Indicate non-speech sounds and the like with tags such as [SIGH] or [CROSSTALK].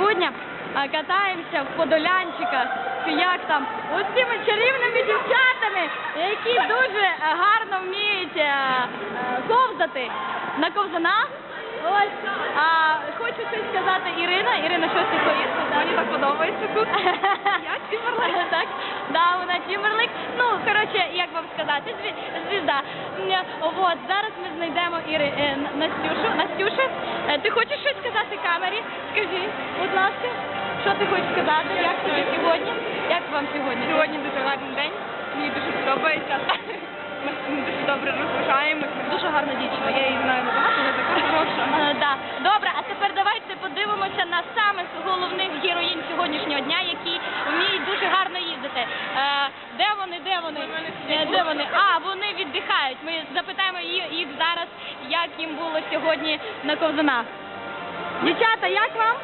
е, катаємося в подолянчиках, чи як там, ось цими чарівними дівчатами, які дуже е, гарно вміють е, ковзати на ковзанах. Ось, а хочу щось сказати Ірина. Ірина, щось ти хочеш сказати? Мені так подобається тут. [LAUGHS] Я Тімберлейк. Так, да, вона Тімберлейк. Ну, коротше, як вам сказати, зві- звізда. От, зараз ми знайдемо Іри, е, Настюшу. Настюша, е, ти хочеш щось сказати камері? Скажи, будь ласка, що ти хочеш сказати? Як тобі сьогодні? Як вам сьогодні? Сьогодні дуже гарний день. Мені дуже подобається. Ми дуже добре розважаємося. Дуже гарна дівчина. Я її знаю набагато, вона така хороша. Е, да. Добре, а тепер давайте подивимося на самих головних героїнь сьогоднішнього дня, які вміють дуже гарно їздити. Е, де вони, де вони? Де вони? А, вони віддихають. Ми запитаємо їх, їх зараз, як їм було сьогодні на ковзанах. Дівчата, як вам?